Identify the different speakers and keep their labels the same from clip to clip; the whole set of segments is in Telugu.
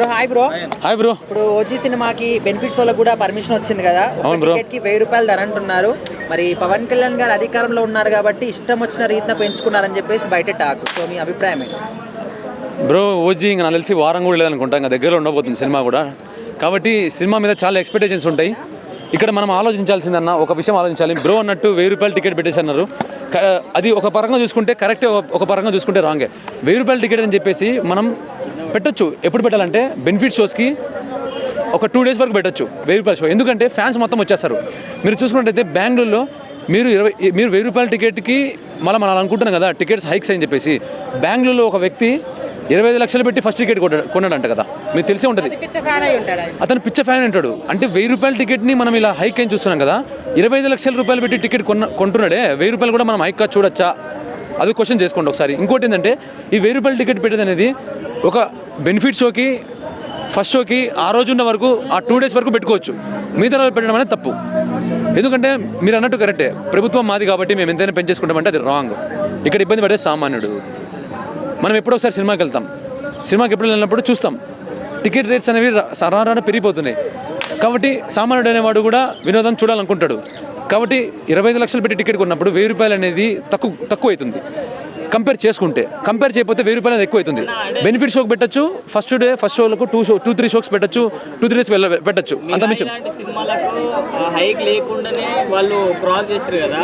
Speaker 1: Bro hi bro.
Speaker 2: Hi bro.
Speaker 1: ఇప్పుడు ఓజీ సినిమాకి బెనిఫిట్స్ వాళ్ళకి కూడా పర్మిషన్ వచ్చింది కదా.
Speaker 2: అవును బ్రో.
Speaker 1: టికెట్కి వెయ్యి రూపాయలు ధర అంటున్నారు. మరి పవన్ కళ్యాణ్ గారు అధికారంలో ఉన్నారు కాబట్టి ఇష్టం వచ్చిన రీతిన పెంచుకున్నారని చెప్పేసి బయట టాక్. సో మీ అభిప్రాయం
Speaker 2: బ్రో ఓజీ ఇంకా నాకు తెలిసి వారం కూడా లేదనుకుంటా. ఇంకా దగ్గరలో ఉండబోతుంది సినిమా కూడా. కాబట్టి సినిమా మీద చాలా ఎక్స్పెక్టేషన్స్ ఉంటాయి. ఇక్కడ మనం ఆలోచించాల్సిందన్న ఒక విషయం ఆలోచించాలి. బ్రో అన్నట్టు వెయ్యి రూపాయలు టికెట్ పెట్టేసి అన్నారు క- అది ఒక పరంగా చూసుకుంటే కరెక్టే ఒక పరంగా చూసుకుంటే రాంగే వెయ్యి రూపాయల టికెట్ అని చెప్పేసి మనం పెట్టొచ్చు. ఎప్పుడు పెట్టాలంటే బెనిఫిట్ షోస్కి ఒక టూ డేస్ వరకు పెట్టొచ్చు. వెయ్యి రూపాయల షో. ఎందుకంటే ఫ్యాన్స్ మొత్తం వచ్చేస్తారు. మీరు చూసుకున్నట్టయితే బెంగళూరులో మీరు ఇరవై మీరు వెయ్యి రూపాయల టికెట్కి మళ్ళీ మనం అనుకుంటున్నాం కదా టికెట్స్ హైక్స్ అని చెప్పేసి. బెంగళూరులో ఒక వ్యక్తి ఇరవై ఐదు లక్షలు పెట్టి ఫస్ట్ టికెట్ కొన్నాడంట కదా. మీకు తెలిసే ఉంటుంది. అతను పిచ్చ ఫ్యాన్ అంటాడు అంటే వెయ్యి రూపాయల టికెట్ని మనం ఇలా హైక్ అని చూస్తున్నాం కదా ఇరవై ఐదు లక్షల రూపాయలు పెట్టి టికెట్ కొన్న కొంటున్నాడే. వెయ్యి రూపాయలు కూడా మనం హైక్ చూడొచ్చా? అది క్వశ్చన్ చేసుకోండి ఒకసారి. ఇంకోటి ఏంటంటే ఈ వెయ్యి రూపాయల టికెట్ పెట్టేది అనేది ఒక బెనిఫిట్ షోకి ఫస్ట్ షోకి ఆ రోజు ఉన్న వరకు ఆ టూ డేస్ వరకు పెట్టుకోవచ్చు. మిగతా రోజు పెట్టడం అనేది తప్పు. ఎందుకంటే మీరు అన్నట్టు కరెక్టే ప్రభుత్వం మాది కాబట్టి మేము ఎంతైనా పెంచేసుకుంటామంటే అది రాంగ్ ఇక్కడ ఇబ్బంది పడే సామాన్యుడు. మనం ఎప్పుడో ఒకసారి సినిమాకి వెళ్తాం. సినిమాకి ఎప్పుడు వెళ్ళినప్పుడు చూస్తాం. టికెట్ రేట్స్ అనేవి సరారాన పెరిగిపోతున్నాయి. కాబట్టి సామాన్యుడు అనేవాడు కూడా వినోదం చూడాలనుకుంటాడు. కాబట్టి ఇరవై ఐదు లక్షలు పెట్టి టికెట్ కొన్నప్పుడు వెయ్యి రూపాయలు అనేది తక్కువ తక్కువ అవుతుంది కంపేర్ చేసుకుంటే కంపేర్ చేయకపోతే వెయ్యి రూపాయలు ఎక్కువ అవుతుంది బెనిఫిట్ షోకి పెట్టచ్చు first day first షోలకు two show two three shows పెట్టచ్చు టూ త్రీ డేస్ వెళ్ళ పెట్టచ్చు. అంత మించి
Speaker 3: హైక్ లేకుండానే వాళ్ళు క్రాస్ చేస్తారు కదా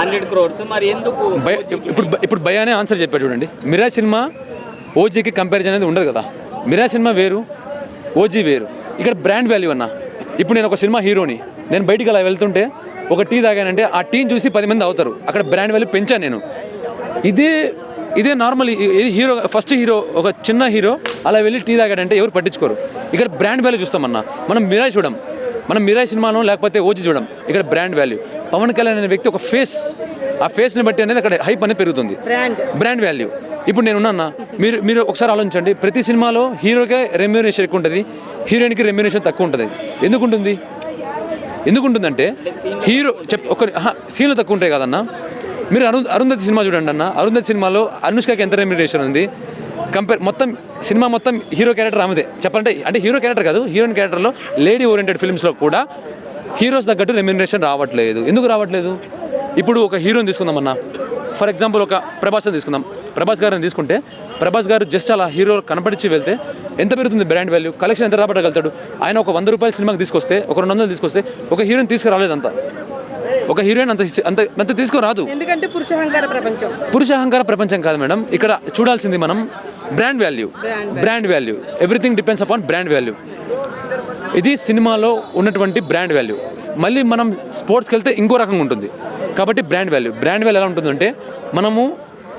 Speaker 3: హండ్రెడ్ క్రోర్స్ మరి ఎందుకు
Speaker 2: ఇప్పుడు ఇప్పుడు భయానే ఆన్సర్ చెప్పాడు చూడండి. మిరా సినిమా ఓజీకి కంపారిజన్ అనేది ఉండదు కదా. మిరా సినిమా వేరు ఓజీ వేరు. ఇక్కడ బ్రాండ్ వాల్యూ అన్న. ఇప్పుడు నేను ఒక సినిమా హీరోని నేను బయటికి అలా వెళ్తుంటే ఒక టీ తాగానంటే ఆ టీని చూసి పది మంది అవుతారు. అక్కడ బ్రాండ్ వాల్యూ పెంచాను నేను. ఇదే ఇదే నార్మల్ ఇది హీరో ఫస్ట్ హీరో ఒక చిన్న హీరో అలా వెళ్ళి టీ తాగాడంటే ఎవరు పట్టించుకోరు. ఇక్కడ బ్రాండ్ వాల్యూ చూస్తామన్నా మనం మిరాయి చూడం. మనం మిరాయి సినిమాలో లేకపోతే ఓజీ చూడం. ఇక్కడ బ్రాండ్ వాల్యూ. పవన్ కళ్యాణ్ అనే వ్యక్తి ఒక ఫేస్ ఆ ఫేస్ని బట్టి అనేది అక్కడ హైప్ అనేది పెరుగుతుంది. బ్రాండ్ వాల్యూ ఇప్పుడు నేను ఉన్నాను మీరు మీరు ఒకసారి ఆలోచించండి. ప్రతి సినిమాలో హీరోకే రెమ్యూనేషన్ ఎక్కువ ఉంటుంది. హీరోయిన్కి రెమ్యూనేషన్ తక్కువ ఉంటుంది. ఎందుకు ఉంటుంది? ఎందుకు ఉంటుందంటే హీరో చెప్ ఒక సీన్లు తక్కువ ఉంటాయి కదన్నా. మీరు అరుణ్ అరుంధతి సినిమా చూడండి అన్న. అరుంధతి సినిమాలో అనుష్కకి ఎంత రెమ్యూనేషన్ ఉంది? కంపేర్ మొత్తం సినిమా మొత్తం హీరో క్యారెక్టర్ ఆమెదే. చెప్పాలంటే అంటే హీరో క్యారెక్టర్ కాదు హీరోయిన్ క్యారెక్టర్లో లేడీ ఓరియంటెడ్ ఫిల్మ్స్లో కూడా హీరోస్ తగ్గట్టు రెమ్యూనరేషన్ రావట్లేదు. ఎందుకు రావట్లేదు? ఇప్పుడు ఒక హీరోని తీసుకుందాం ఫర్ ఎగ్జాంపుల్ ఒక ప్రభాస్ని తీసుకుందాం. ప్రభాస్ గారిని తీసుకుంటే ప్రభాస్ గారు జస్ట్ అలా హీరో కనపడిచి వెళ్తే ఎంత పెరుగుతుంది బ్రాండ్ వాల్యూ కలెక్షన్ ఎంత రాబట్టగలుగుతాడు ఆయన ఒక వంద రూపాయల సినిమాకి తీసుకొస్తే ఒక రెండు వందలు తీసుకొస్తే ఒక హీరోని తీసుకురాలేదంత ఒక హీరోయిన్ అంత అంత అంత తీసుకురాదు
Speaker 4: ఎందుకంటే పురుషహంకార ప్రపంచం.
Speaker 2: పురుష అహంకార ప్రపంచం కాదు మేడం. ఇక్కడ చూడాల్సింది మనం brand value brand value everything depends upon brand value ఇది సినిమాలో ఉన్నటువంటి బ్రాండ్ వాల్యూ మళ్ళీ మనం స్పోర్ట్స్కి వెళ్తే ఇంకో రకంగా ఉంటుంది. కాబట్టి బ్రాండ్ వాల్యూ బ్రాండ్ వాల్యూ ఎలా ఉంటుందంటే మనము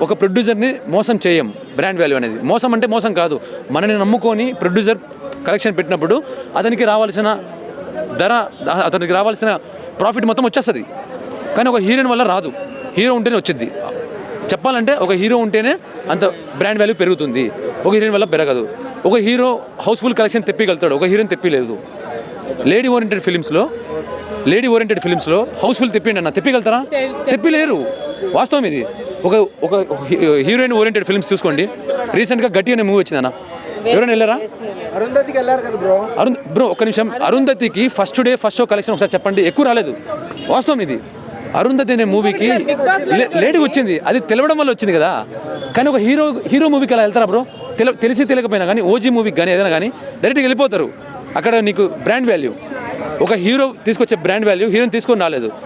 Speaker 2: ఒక ప్రొడ్యూసర్ని మోసం చేయం బ్రాండ్ వాల్యూ అనేది. మోసం అంటే మోసం కాదు. మనని నమ్ముకొని ప్రొడ్యూసర్ కలెక్షన్ పెట్టినప్పుడు అతనికి రావాల్సిన ధర అతనికి రావాల్సిన ప్రాఫిట్ మొత్తం వచ్చేస్తుంది. కానీ ఒక హీరోయిన్ వల్ల రాదు. హీరో ఉంటేనే వచ్చింది చెప్పాలంటే ఒక హీరో ఉంటేనే అంత బ్రాండ్ వాల్యూ పెరుగుతుంది. ఒక హీరోయిన్ వల్ల పెరగదు. ఒక హీరో హౌస్ఫుల్ కలెక్షన్ తెప్పిగలుగుతాడు ఒక హీరోయిన్ తెప్పిలేదు లేడీ ఓరియంటెడ్ ఫిలిమ్స్లో లేడీ ఓరియంటెడ్ ఫిలిమ్స్లో హౌస్ఫుల్ తెప్పిండి అన్న. తెప్పిగలుగుతారా తెప్పిలేరు. వాస్తవం ఇది. ఒక ఒక హీరోయిన్ ఓరియంటెడ్ ఫిల్మ్స్ చూసుకోండి. రీసెంట్గా గట్టి అనే మూవీ వచ్చిందన్న. ఎవరైనా వెళ్ళారా?
Speaker 1: అరుంధతికి వెళ్ళారు కదా బ్రో
Speaker 2: అరుణ్ బ్రో ఒక్క నిమిషం. అరుంధతికి first day first show collection ఒకసారి చెప్పండి. ఎక్కువ రాలేదు. వాస్తవం ఇది. అరుంధతి అనే మూవీకి లేట్గా వచ్చింది. అది తెలవడం వల్ల వచ్చింది కదా. కానీ ఒక హీరో హీరో మూవీకి అలా వెళ్తారా బ్రో తెల తెలిసి తెలియకపోయినా కానీ ఓజీ మూవీకి కానీ ఏదైనా కానీ డైరెక్ట్గా వెళ్ళిపోతారు. అక్కడ నీకు బ్రాండ్ వాల్యూ ఒక హీరో తీసుకొచ్చే బ్రాండ్ వాల్యూ హీరోని తీసుకొని రాలేదు.